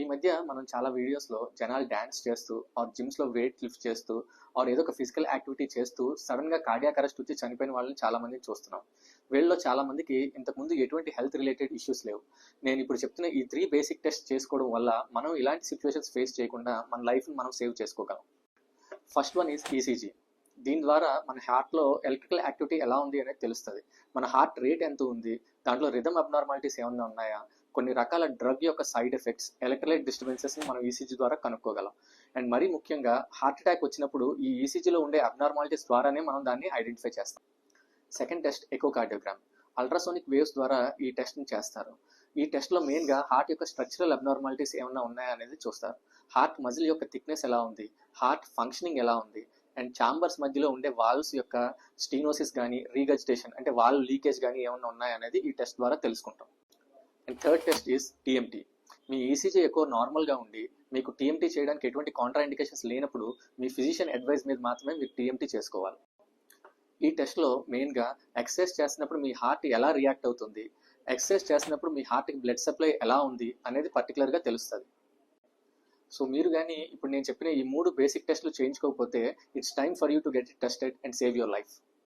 ఈ మధ్య మనం చాలా వీడియోస్లో జనాలు డ్యాన్స్ చేస్తూ ఆర్ జిమ్స్లో వెయిట్ లిఫ్ట్ చేస్తూ ఆర్ ఏదో ఒక ఫిజికల్ యాక్టివిటీ చేస్తూ సడన్గా కార్డియాక్ అరెస్ట్ వచ్చి చనిపోయిన వాళ్ళని చాలా మందిని చూస్తున్నాం. వీళ్ళలో చాలా మందికి ఇంతకుముందు ఎటువంటి హెల్త్ రిలేటెడ్ ఇష్యూస్ లేవు. నేను ఇప్పుడు చెప్తున్న ఈ త్రీ బేసిక్ టెస్ట్ చేసుకోవడం వల్ల మనం ఇలాంటి సిచ్యువేషన్స్ ఫేస్ చేయకుండా మన లైఫ్ని మనం సేవ్ చేసుకోగలం. ఫస్ట్ వన్ ఈజ్ ఈసీజీ దీని ద్వారా మన హార్ట్లో ఎలక్ట్రికల్ యాక్టివిటీ ఎలా ఉంది అనేది తెలుస్తుంది. మన హార్ట్ రేట్ ఎంత ఉంది? దాంట్లో రిథమ్ అబ్నార్మాలిటీస్ ఏమైనా ఉన్నాయా? కొన్ని రకాల డ్రగ్ యొక్క సైడ్ ఎఫెక్ట్స్ ఎలక్ట్రలైట్ డిస్టర్బెన్సెస్ని మనం ఈసీజీ ద్వారా కనుక్కోగలం. అండ్ మరీ ముఖ్యంగా హార్ట్ అటాక్ వచ్చినప్పుడు ఈ ఈసీజీలో ఉండే అబ్నార్మాలిటీస్ ద్వారానే మనం దాన్ని ఐడెంటిఫై చేస్తాం. Second test echocardiogram. Ultrasonic waves ద్వారా ఈ టెస్ట్ని చేస్తారు. ఈ టెస్ట్లో మెయిన్గా హార్ట్ యొక్క స్ట్రక్చరల్ అబ్నార్మాలిటీస్ ఏమైనా ఉన్నాయా అనేది చూస్తారు. హార్ట్ మజిల్ యొక్క థిక్నెస్ ఎలా ఉంది? హార్ట్ ఫంక్షనింగ్ ఎలా ఉంది? అండ్ ఛాంబర్స్ మధ్యలో ఉండే వాల్వ్స్ యొక్క స్టీనోసిస్ కానీ రీగజిటేషన్ అంటే వాల్ లీకేజ్ కానీ ఏమైనా ఉన్నాయా అనేది ఈ టెస్ట్ ద్వారా తెలుసుకుంటాం. And third test is TMT me ECG ఎక్కువ నార్మల్గా ఉండి మీకు టీఎంటీ చేయడానికి ఎటువంటి కాంట్రా ఇండికేషన్స్ లేనప్పుడు మీ ఫిజిషియన్ అడ్వైస్ మీద మాత్రమే మీరు టీఎంటీ చేసుకోవాలి. ఈ టెస్ట్లో మెయిన్గా ఎక్సర్సైజ్ చేస్తున్నప్పుడు మీ హార్ట్ ఎలా రియాక్ట్ అవుతుంది? ఎక్సర్సైజ్ చేస్తున్నప్పుడు మీ హార్ట్కి బ్లడ్ సప్లై ఎలా ఉంది అనేది పర్టికులర్గా తెలుస్తుంది. సో మీరు కానీ ఇప్పుడు నేను చెప్పిన ఈ మూడు బేసిక్ టెస్ట్లు చేయించుకోకపోతే it's time for you to get it tested and save your life